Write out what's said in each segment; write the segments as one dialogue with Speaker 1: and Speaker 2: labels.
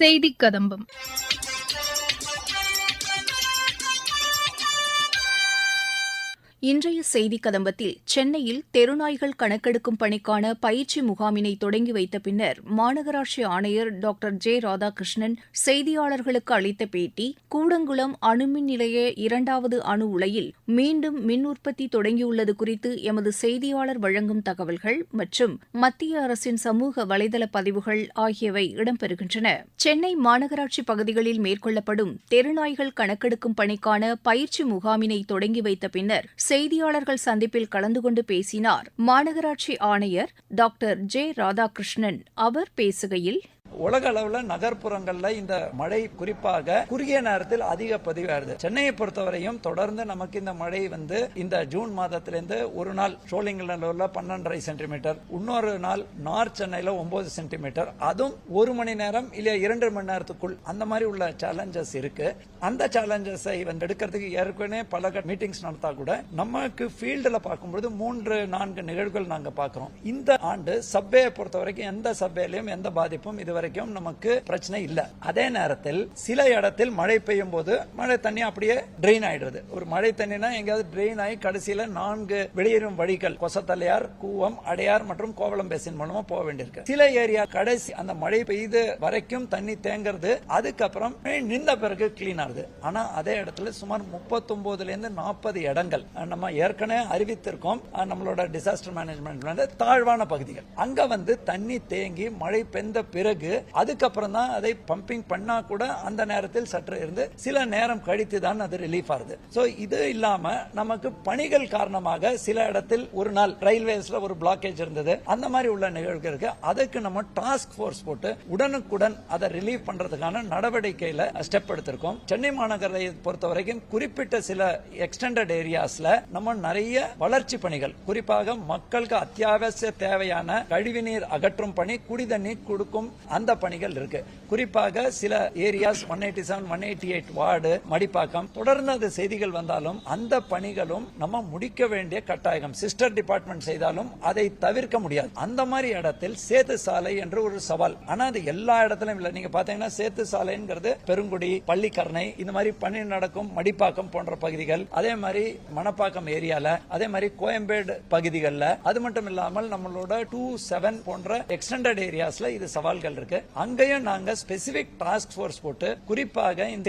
Speaker 1: செய்தி கதம்பம்
Speaker 2: இன்றைய செய்தி கதம்பத்தில் சென்னையில் தெருநாய்கள் கணக்கெடுக்கும் பணிக்கான பயிற்சி முகாமினை தொடங்கி வைத்த பின்னர் மாநகராட்சி ஆணையர் டாக்டர் ஜே ராதாகிருஷ்ணன் செய்தியாளர்களுக்கு அளித்த பேட்டி கூடங்குளம் அணுமின் நிலைய இரண்டாவது அணு உலையில் மீண்டும் மின் உற்பத்தி தொடங்கியுள்ளது குறித்து எமது செய்தியாளர் வழங்கும் தகவல்கள் மற்றும் மத்திய அரசின் சமூக வலைதள பதிவுகள் ஆகியவை இடம்பெறுகின்றன. சென்னை மாநகராட்சி பகுதிகளில் மேற்கொள்ளப்படும் தெருநாய்கள் கணக்கெடுக்கும் பணிக்கான பயிற்சி முகாமினை தொடங்கி வைத்த பின்னர் செய்தியாளர்கள் சந்திப்பில் கலந்து கொண்டு பேசினார். மாநகராட்சி ஆணையர் டாக்டர் ஜே ராதாகிருஷ்ணன் அவர் பேசுகையில்
Speaker 3: உலக அளவில் நகர்ப்புறங்களில் இந்த மழை குறிப்பாக குறுகிய நேரத்தில் அதிக பதிவாயிருது. சென்னையை பொறுத்தவரையும் தொடர்ந்து நமக்கு இந்த மழை வந்து இந்த ஜூன் மாதத்திலிருந்து ஒரு நாள் சோழிங்கநல்லூர்ல பன்னெண்டரை சென்டிமீட்டர் இன்னொரு நாள் நார்த் சென்னையில் ஒன்பது சென்டிமீட்டர். அதுவும் ஒரு மணி நேரம் இல்ல இரண்டு மணி நேரத்துக்குள் அந்த மாதிரி உள்ள சேலஞ்சஸ் இருக்கு. அந்த சேலஞ்சஸை வந்து எடுக்கிறதுக்கு ஏற்கனவே பல மீட்டிங்ஸ் நடத்தா கூட நமக்கு ஃபீல்டில் பார்க்கும்போது மூன்று நான்கு நிகழ்வுகள் நாங்கள் பார்க்குறோம். இந்த ஆண்டு சப்வேயை பொறுத்த வரைக்கும் எந்த சப்வேலையும் எந்த பாதிப்பும் இதுவரை வரைக்கும் நமக்கு பிரச்சனை இல்லை. அதே நேரத்தில் சில இடத்தில் மழை பெய்யும் போது மழை தண்ணி அப்படியே ட்ரெயின் ஆயிடுறது. ஒரு மழை தண்ணினா எங்கேயாவது ட்ரெயின் ஆகி கடைசியில் நான்கு வெளியேறும் வழிகள் கொசத்தலையார் கூவம் அடையார் மற்றும் கோவளம் பேசின் மூலமா போக வேண்டியிருக்கு. சில ஏரியா கடைசி அந்த மழை பெய்து வரைக்கும் தண்ணி தேங்கிறது அதுக்கப்புறம் நின்ற பிறகு கிளீன் ஆகுது. ஆனா அதே இடத்துல சுமார் முப்பத்தொன்பதுல இருந்து நாற்பது இடங்கள் நம்ம ஏற்கனவே அறிவித்திருக்கோம். நம்மளோட டிசாஸ்டர் மேனேஜ்மெண்ட் தாழ்வான பகுதிகள். அங்க வந்து தண்ணி தேங்கி மழை பெய்த பிறகு அதுக்கப்புறம் தான் அதை பம்பிங் பண்ணா கூட அந்த நேரத்தில் சற்று இருந்து சில நேரம் கழித்து தான் அது ரிலீஃப் ஆகுது. ஸோ இது இல்லாம நமக்கு பணிகள் காரணமாக சில இடத்தில் ஒரு நாள் ரயில்வேஸ்ல ஒரு பிளாக்கேஜ் இருந்தது. அந்த மாதிரி உள்ள நிகழ்வுகள் இருக்கு. அதுக்கு நம்ம டாஸ்க் போர்ஸ் போட்டு உடனுக்குடன் அதை ரிலீவ் பண்றதுக்கான நடவடிக்கையில ஸ்டெப் எடுத்திருக்கோம். சென்னை மாநகரை பொறுத்த வரைக்கும் குறிப்பிட்ட சில எக்ஸ்டெண்டட் ஏரியாஸ்ல நம்ம நிறைய வளர்ச்சி பணிகள் குறிப்பாக மக்களுக்கு அத்தியாவசிய தேவையான கழிவுநீர் அகற்றும் பணி குடிதண்ணீர் கொடுக்கும் அந்த பணிகள் இருக்கு. குறிப்பாக சில areas one eighty seven one eighty eight ward Madipakkam தொடர்ந்து அது செய்திகள் வந்தாலும் அந்த பணிகளும் நம்ம முடிக்க வேண்டிய கட்டாயம். சிஸ்டர் டிபார்ட்மெண்ட் செய்தாலும் அதை தவிர்க்க முடியாது. அந்த மாதிரி இடத்தில் சேத்து சாலை என்று ஒரு சவால். ஆனா அது எல்லா இடத்திலும் இல்ல. நீங்க பாத்தீங்கன்னா சேத்து சாலைங்கிறது பெருங்குடி பள்ளிக்கரணை இந்த மாதிரி பணி நடக்கும் மடிப்பாக்கம் போன்ற பகுதிகள். அதே மாதிரி மணப்பாக்கம் ஏரியால அதே மாதிரி கோயம்பேடு பகுதிகளில். அது மட்டும் இல்லாமல் நம்மளோட டூ செவன் போன்ற எக்ஸ்டெண்டட் ஏரியாஸ்ல இது சவால்கள் இருக்கு. அங்கேயும் நாங்க ஸ்பெசிபிக் டாஸ்க் போர்ஸ் போட்டு குறிப்பாக இந்த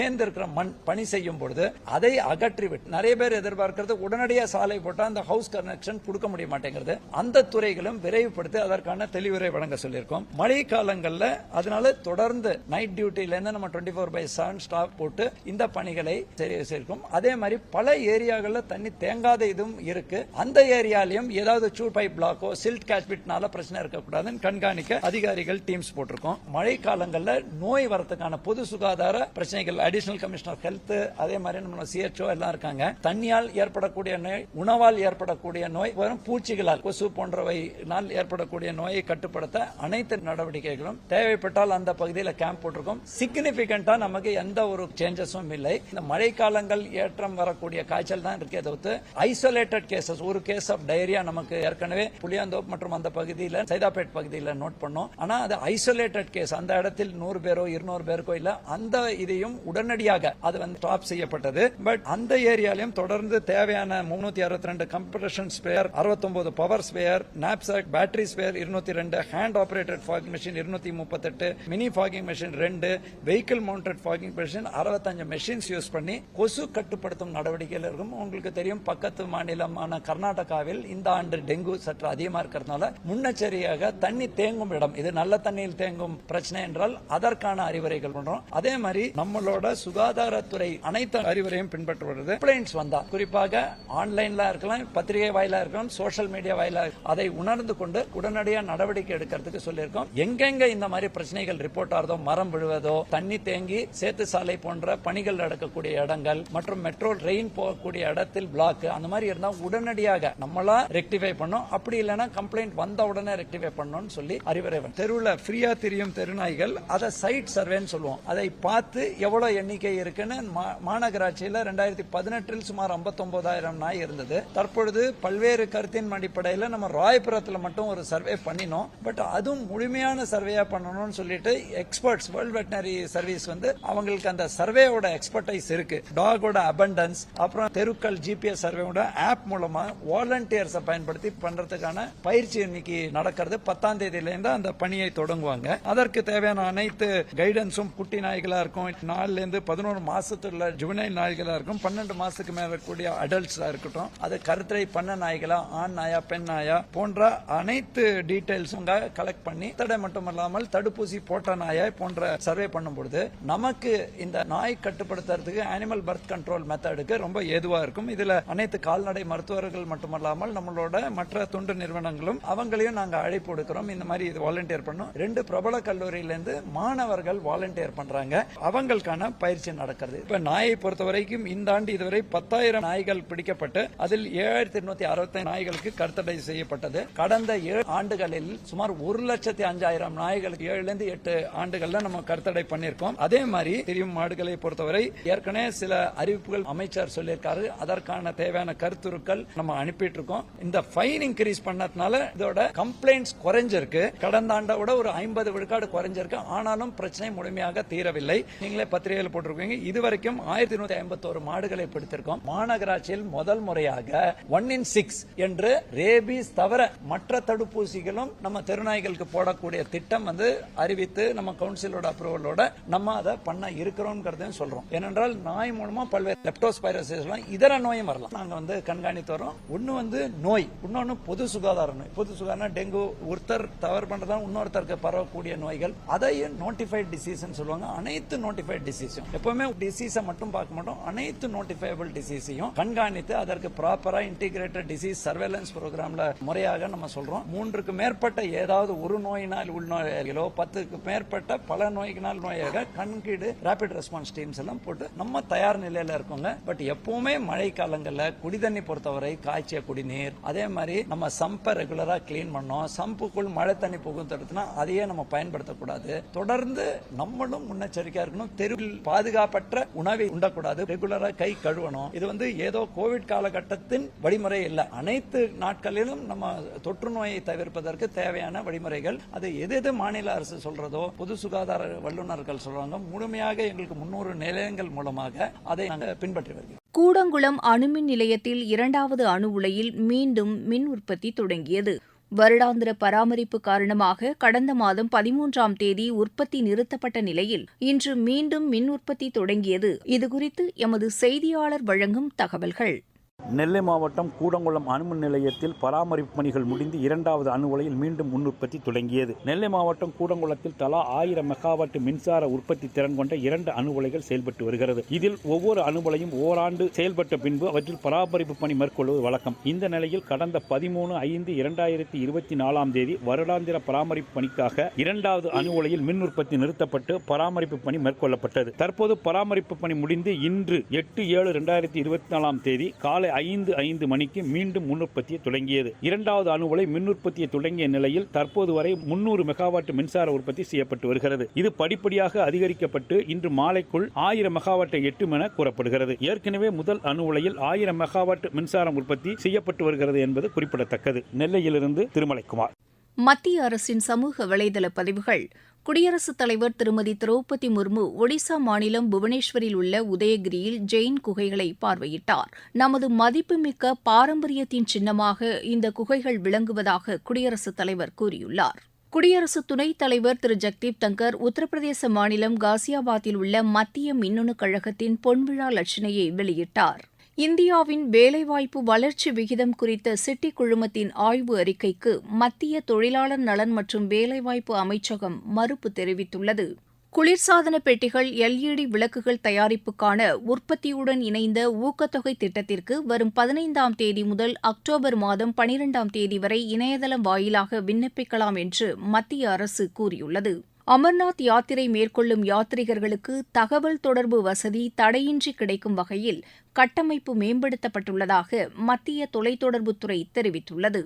Speaker 3: மண் பணி செய்யும் பொழுது அதை அகற்றி விட்டு நிறைய பேர் எதிர்பார்க்கிறது உடனடியாக சாலை போட்டால் அந்த ஹவுஸ் கனெக்ஷன் கொடுக்க முடிய மாட்டேங்கிறது. அந்த துறைகளும் விரைவுபடுத்தி அதற்கான தெளிவுரை வழங்க சொல்லியிருக்கோம். மழை காலங்களில் அதனால தொடர்ந்து நைட் டியூட்டில இருந்து நம்ம twenty four by seven staff போட்டு இந்த பணிகளை செய்யிருக்கோம் அதே மாதிரி பல ஏரியாக்களில் தண்ணி தேங்காத இதுவும் இருக்கு. அந்த ஏரியாலையும் ஏதாவது சூட் பைப் பிளாக்கோ சில்ட் கேட்பிட்னால பிரச்சனை இருக்கக்கூடாதுன்னு கண்காணிக்க அதிகாரிகள் டீம்ஸ் போட்டிருக்கோம். மழை காலங்களில் நோய் வரத்துக்கான பொது சுகாதார பிரச்சனைகள் அடிஷனல் கமிஷனர் ஹெல்த் அதே மாதிரி நம்ம சிஹெச்ஓ எல்லாம் இருக்காங்க. தண்ணியால் ஏற்படக்கூடிய நோய் உணவால் ஏற்படக்கூடிய நோய் வரும் பூச்சிகளால் கொசு போன்றவையினால் ஏற்படக்கூடிய நோயை கட்டுப்படுத்த அனைத்து நடவடிக்கைகளும் தேவைப்பட்டால் அந்த பகுதியில் கேம்ப் போட்டிருக்கோம். சிக்னிபிகண்டா நமக்கு எந்த ஒரு சேஞ்சஸும் இல்லை. இந்த மழை காலங்கள் ஏற்றம் வரக்கூடிய காய்ச்சல் தான் இருக்கே தவிர்த்து ஐசோலேட்டட் கேசஸ் ஒரு கேஸ் ஆஃப் டைரியா நமக்கு ஏற்கனவே புளியாந்தோப் மற்றும் அந்த பகுதியில் சைதாப்பேட் பகுதியில் நோட் பண்ணோம். ஆனா அது ஐசோலேட்டட் கேஸ் அந்த இடத்தில் நூறு பேரோ இருநூறு பேருக்கோ இல்ல அந்த இதையும் உடனடியாக அது வந்து ஸ்டாப் செய்யப்பட்டது. பட் அந்த ஏரியாலையும் தொடர்ந்து தேவையான முன்னூத்தி அறுபத்தி ரெண்டு கம்ப்ரஷன் ஸ்பேர் அறுபத்தொன்பது power spare knapsack battery spare இருநூத்தி ரெண்டு ஹேண்ட் ஆபரேட்டட் ஃபாகிங் மிஷின் இருநூத்தி முப்பத்தெட்டு மினி ஃபாகிங் மிஷின் ரெண்டு வெஹிக்கிள் மவுண்டட் ஃபாகிங் மிஷின் அறுபத்தஞ்சு மிஷின்ஸ் யூஸ் பண்ணி கொசு கட்டுப்படுத்தும் நடவடிக்கையில் இருக்கும். உங்களுக்கு தெரியும் பக்கத்து மாநிலமான கர்நாடகாவில் இந்த ஆண்டு டெங்கு சற்று அதிகமா இருக்கிறதுனால முன்னெச்சரியாக தண்ணி தேங்கும் இடம். இது நல்ல தண்ணியில் தேங்கும் பிரச்சனை என்றால் அதற்கான அறிவுரைகள் பண்றோம். அதே மாதிரி நம்மளோட சுகாதாரத்துறை அனைத்து அறிவுரையும் பின்பற்ற வருது. கம்ப்ளைண்ட்ஸ் வந்தா குறிப்பாக ஆன்லைன்ல இருக்கலாம் பத்திரிகை வாயிலா இருக்கலாம் சோஷியல் மீடியா வாயிலா அதை உணர்ந்து கொண்டு உடனடியாக நடவடிக்கை எடுக்கிறதுக்கு சொல்லியிருக்கோம். எங்கெங்க இந்த மாதிரி பிரச்சனைகள் ரிப்போர்ட் ஆகிறதோ மரம் விழுவதோ தண்ணி தேங்கி சேத்து சாலை போன்ற பணிகள் நடக்கக்கூடிய இடங்கள் மற்றும் மெட்ரோ ரெயின் போகக்கூடிய இடத்தில் பிளாக் அந்த மாதிரி இருந்தா உடனடியாக நம்மளா ரெக்டிஃபை பண்ணோம். அப்படி இல்லைன்னா கம்ப்ளைண்ட் வந்த உடனே ரெக்டிஃபை பண்ணணும்னு சொல்லி அறிவுரை தெருவில் ஃப்ரீயா தெரியும். செய்யும் தெருநாய்கள் அதை சைட் சர்வேன்னு சொல்லுவோம். அதை பார்த்து எவ்வளவு எண்ணிக்கை இருக்குன்னு மா- மாநகராட்சியில ரெண்டாயிரத்தி பதினெட்டில் சுமார் 59000 நாய் இருந்தது. தற்பொழுது பல்வேறு கருத்தின் அடிப்படையில் நம்ம ராயபுரத்தில் மட்டும் ஒரு சர்வே பண்ணினோம். பட் அதுவும் முழுமையான சர்வேயா பண்ணணும்னு சொல்லிட்டு எக்ஸ்பர்ட்ஸ் வேர்ல்ட் வெட்டினரி சர்வீஸ் வந்து அவங்களுக்கு அந்த சர்வேயோட எக்ஸ்பர்டைஸ் இருக்கு. டாகோட அபண்டன்ஸ் அப்புறம் தெருக்கள் ஜிபிஎஸ் சர்வேயோட ஆப் மூலமா வாலண்டியர்ஸை பயன்படுத்தி பண்றதுக்கான பயிற்சி இன்னைக்கு நடக்கிறது. பத்தாம் தேதியிலேருந்து அந்த பணியை தொடங்குவாங்க. அதற்கு தேவையான அனைத்து கைடன்ஸும் குட்டி நாய்களா இருக்கும். நாலுல இருந்து பதினோரு மாசத்துள்ள ஜுவனைல் நாய்களா இருக்கும். பன்னெண்டு மாசத்துக்கு மேல இருக்கக்கூடிய அடல்ட்ஸா இருக்கட்டும். அது கருத்தரை பண்ண நாய்களா ஆண் நாயா பெண் நாயா போன்ற அனைத்து டீடைல்ஸும் கலெக்ட் பண்ணி தடை மட்டும் இல்லாமல் தடுப்பூசி போட்ட நாயா போன்ற சர்வே பண்ணும்பொழுது நமக்கு இந்த நாய் கட்டுப்படுத்துறதுக்கு அனிமல் பர்த் கண்ட்ரோல் மெத்தடுக்கு ரொம்ப ஏதுவா இருக்கும். இதுல அனைத்து கால்நடை மருத்துவர்கள் மட்டுமல்லாமல் நம்மளோட மற்ற தொண்டு நிறுவனங்களும் அவங்களையும் நாங்க அழைப்பு கொடுக்கிறோம் இந்த மாதிரி இது வாலண்டியர் பண்ணோம். ரெண்டு பிரபல கல்லூரியிலேருந்து மாணவர்கள் வாலண்டியர் பண்றாங்க. அவங்களுக்கான பயிற்சி நடக்கிறது. இப்ப நாயை பொறுத்த வரைக்கும் இந்த ஆண்டு இதுவரை பத்தாயிரம் நாய்கள் பிடிக்கப்பட்டு அதில் ஏழாயிரத்தி எண்ணூத்தி அறுபத்தி நாய்களுக்கு கருத்தடை செய்யப்பட்டது. கடந்த ஏழு ஆண்டுகளில் சுமார் ஒரு லட்சத்தி அஞ்சாயிரம் நாய்களுக்கு ஏழுல இருந்து எட்டு ஆண்டுகள்ல நம்ம கருத்தடை பண்ணிருக்கோம் அதே மாதிரி தெரியும் மாடுகளை பொறுத்தவரை ஏற்கனவே சில அறிவிப்புகள் அமைச்சர் சொல்லியிருக்காரு. அதற்கான தேவையான கருத்துருக்கள் நம்ம அனுப்பிட்டு இருக்கோம் இந்த ஃபைன் இன்க்ரீஸ் பண்ணதுனால இதோட கம்ப்ளைண்ட்ஸ் குறைஞ்சிருக்கு. கடந்த ஆண்டை விட ஒரு ஐம்பது விழுக்காடு குறைஞ்சிருக்கு. ஆனாலும் பிரச்சனை முழுமையாக தீரவில்லை. நீங்களே பத்திரிகையில் போட்டிருக்கீங்க. இதுவரைக்கும் ஆயிரத்தி நூத்தி ஐம்பத்தோரு மாடுகளை பிடித்திருக்கோம். மாநகராட்சியில் முதல் முறையாக ஒன் இன் சிக்ஸ் என்று ரேபிஸ் தவிர மற்ற தடுப்பூசிகளும் நம்ம தெருநாய்களுக்கு போடக்கூடிய திட்டம் வந்து அறிவித்து நம்ம கவுன்சிலோட அப்ரூவலோட நம்ம அதை பண்ண இருக்கிறோம் சொல்றோம். ஏனென்றால் நாய் மூலமா பல்வேறு லெப்டோஸ்பைரசிஸ் இதர நோயும் வரலாம். நாங்க வந்து கண்காணித்து வரோம் ஒன்னு வந்து நோய் இன்னொன்னு பொது சுகாதார நோய். பொது சுகாதாரம் டெங்கு ஒருத்தர் தவறு பண்றதா இன்னொருத்தருக்கு பரவக்கூடிய நோய்கள் அதையும் நோட்டிஃபைட் டிசீஸ் சொல்லுவாங்க. அனைத்து நோட்டிஃபைட் டிசீஸும் எப்பவுமே டிசீஸை மட்டும் பார்க்க மாட்டோம். அனைத்து நோட்டிஃபைபிள் டிசீஸையும் கண்காணித்து அதற்கு ப்ராப்பரா இன்டிகிரேட்டட் டிசீஸ் சர்வேலன்ஸ் ப்ரோக்ராம்ல முறையாக நம்ம சொல்றோம். மூன்றுக்கு மேற்பட்ட ஏதாவது ஒரு நோயினால் உள்நோயாளிகளோ பத்துக்கு மேற்பட்ட பல நோய்களினால் நோயாக கண்கீடு ரேபிட் ரெஸ்பான்ஸ் டீம்ஸ் எல்லாம் போட்டு நம்ம தயார் நிலையில இருக்கோங்க. பட் எப்பவுமே மழை காலங்களில் குடி தண்ணி பொறுத்தவரை காய்ச்சிய குடிநீர் அதே மாதிரி நம்ம சம்பை ரெகுலரா கிளீன் பண்ணோம். சம்புக்குள் மழை தண்ணி புகுந்தெடுத்துனா அதையே நம்ம பயன்படுத்தக்கூடாது. தொடர்ந்து நம்மளும் முன்னெச்சரிக்கையா இருக்கணும். தெருவில் பாதுகாப்பற்ற உணவை உண்டக்கூடாது. ரெகுலரா கை கழுவணும். இது வந்து ஏதோ கோவிட் காலகட்டத்தின் வழிமுறை இல்லை. அனைத்து நாட்களிலும் நம்ம தொற்று நோயை தவிர்ப்பதற்கு தேவையான வழிமுறைகள். அது எது எது மாநில அரசு சொல்றதோ பொது சுகாதார வல்லுநர்கள் சொல்றாங்க. முழுமையாக எங்களுக்கு முன்னூறு நிலையங்கள் மூலமாக அதை நாங்கள் பின்பற்றி வருகிறோம்.
Speaker 2: கூடங்குளம் அணுமின் நிலையத்தில் இரண்டாவது அணு உலையில் மீண்டும் மின் உற்பத்தி தொடங்கியது. வருடாந்திர பராமரிப்பு காரணமாக கடந்த மாதம் பதிமூன்றாம் தேதி உற்பத்தி நிறுத்தப்பட்ட நிலையில் இன்று மீண்டும் மின் உற்பத்தி தொடங்கியது. இதுகுறித்து எமது செய்தியாளர் வழங்கும் தகவல்கள்.
Speaker 1: நெல்லை மாவட்டம் கூடங்குளம் அணுமின் நிலையத்தில் பராமரிப்பு பணிகள் முடிந்து இரண்டாவது அணு உலையில் மீண்டும் முன் உற்பத்தி தொடங்கியது. நெல்லை மாவட்டம் கூடங்குளத்தில் தலா ஆயிரம் மெகாவாட் மின்சார உற்பத்தி திறன் கொண்ட இரண்டு அணு உலைகள் செயல்பட்டு வருகிறது. இதில் ஒவ்வொரு அணு உலையும் ஓராண்டு செயல்பட்ட பின்பு அவற்றில் பராமரிப்பு பணி மேற்கொள்வது வழக்கம். இந்த நிலையில் கடந்த பதிமூணு ஐந்து இரண்டாயிரத்தி இருபத்தி நாலாம் தேதி வருடாந்திர பராமரிப்பு பணிக்காக இரண்டாவது அணு உலையில் மின் உற்பத்தி நிறுத்தப்பட்டு பராமரிப்பு பணி மேற்கொள்ளப்பட்டது. தற்போது பராமரிப்பு பணி முடிந்து இன்று எட்டு ஏழு இரண்டாயிரத்தி இருபத்தி நாலாம் தேதி காலை ஐந்து ஐந்து மணிக்கு மீண்டும் மின் உற்பத்தியை தொடங்கியது. இரண்டாவது அணு உலை மின் உற்பத்தியை தொடங்கிய நிலையில் தற்போது வரை முன்னூறு மெகாவாட் மின்சார உற்பத்தி செய்யப்பட்டு வருகிறது. இது படிப்படியாக அதிகரிக்கப்பட்டு இன்று மாலைக்குள் ஆயிரம் மெகாவாட்டை எட்டும் என கூறப்படுகிறது. ஏற்கனவே முதல் அணு உலையில் ஆயிரம் மெகாவாட் மின்சாரம் உற்பத்தி செய்யப்பட்டு வருகிறது என்பது குறிப்பிடத்தக்கது. நெல்லையிலிருந்து திருமலைக்குமார்.
Speaker 2: மத்திய அரசின் சமூக வலைதள பதிவுகள் குடியரசுத் தலைவர் திருமதி திரௌபதி முர்மு ஒடிசா மாநிலம் புவனேஸ்வரில் உள்ள உதயகிரியில் ஜெயின் குகைகளை பார்வையிட்டார். நமது மதிப்புமிக்க பாரம்பரியத்தின் சின்னமாக இந்த குகைகள் விளங்குவதாக குடியரசுத் தலைவர் கூறியுள்ளார். குடியரசு துணைத் தலைவர் திரு. ஜக்தீப் தங்கர் உத்தரப்பிரதேச மாநிலம் காசியாபாத்தில் உள்ள மத்திய மின்னணு கழகத்தின் பொன்விழா லட்சணையை வெளியிட்டார். இந்தியாவின் வேலைவாய்ப்பு வளர்ச்சி விகிதம் குறித்த சிட்டி குழுமத்தின் ஆய்வு அறிக்கைக்கு மத்திய தொழிலாளர் நலன் மற்றும் வேலைவாய்ப்பு அமைச்சகம் மறுப்பு தெரிவித்துள்ளது. குளிர்சாதன பெட்டிகள் எல்இடி விளக்குகள் தயாரிப்புக்கான உற்பத்தியுடன் இணைந்த ஊக்கத்தொகை திட்டத்திற்கு வரும் பதினைந்தாம் தேதி முதல் அக்டோபர் மாதம் பனிரெண்டாம் தேதி வரை இணையதளம் வாயிலாக விண்ணப்பிக்கலாம் என்று மத்திய அரசு கூறியுள்ளது. அமர்நாத் யாத்திரை மேற்கொள்ளும் யாத்ரீகர்களுக்கு தகவல் தொடர்பு வசதி தடையின்றி கிடைக்கும் வகையில் கட்டமைப்பு மேம்படுத்தப்பட்டுள்ளதாக மத்திய தொலைத்தொடர்புத்துறை தெரிவித்துள்ளது.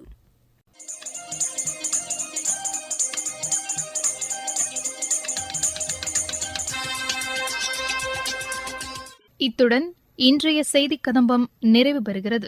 Speaker 4: இத்துடன் இன்றைய செய்திக் கதம்பம் நிறைவு பெறுகிறது.